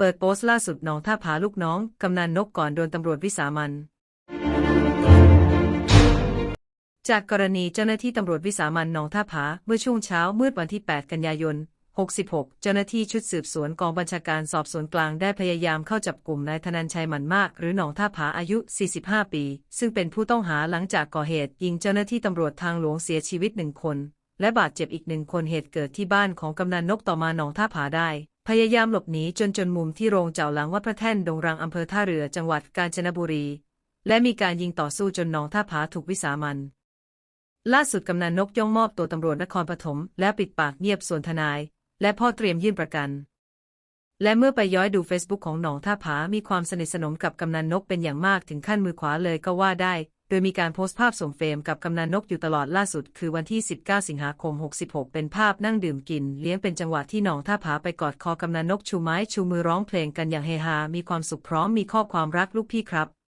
เปิดโพสต์ล่าสุดหนองท่าผาลูกน้อง กำนันนกก่อนโดนตำรวจวิสามัน จากกรณีเจ้าหน้าที่ตำรวจวิสามันหนองท่าผา เมื่อช่วงเช้ามืดวันที่ 8 กันยายน 66 เจ้าหน้าที่ชุดสืบสวนกองบัญชาการสอบสวนกลางได้พยายามเข้าจับกลุ่มนายธนันชัยหมันมาก หรือหนองท่าผาอายุ 45 ปี ซึ่งเป็นผู้ต้องหาหลังจากก่อเหตุ ยิงเจ้าหน้าที่ตำรวจทางหลวงเสียชีวิตหนึ่งคน และบาดเจ็บอีกหนึ่งคนเหตุเกิดที่บ้านของกำนันนกต่อมาหนองท่าผาได้ พยายามหลบหนีจนจนมุมที่โรงเจ้าหลังวัดพระแท่นดงรังอำเภอท่าเรือจังหวัดกาญจนบุรี และมีการยิงต่อสู้จนหนองท่าผาถูกวิสามันล่าสุดกำนันนกย่องมอบตัวตำรวจนครปฐมและปิดปากเงียบส่วนทนาย และพ่อเตรียมยื่นประกัน และเมื่อไปย้อยดูเฟซบุ๊กของหนองท่าผามีความสนิทสนมกับกำนันนกเป็นอย่างมากถึงขั้นมือขวาเลยก็ว่าได้ โดยมีการโพสต์ภาพส่งเฟรมกับกำนันนกอยู่ตลอดล่าสุด คือวันที่ 19 สิงหาคม 66 เป็นภาพนั่งดื่มกิน เลี้ยงเป็นจังหวะที่หนองท่าผาไปกอดคอกำนันนกชูไม้ชูมือร้องเพลงกันอย่างเฮฮา มีความสุขพร้อมมีข้อความรักลูกพี่ครับ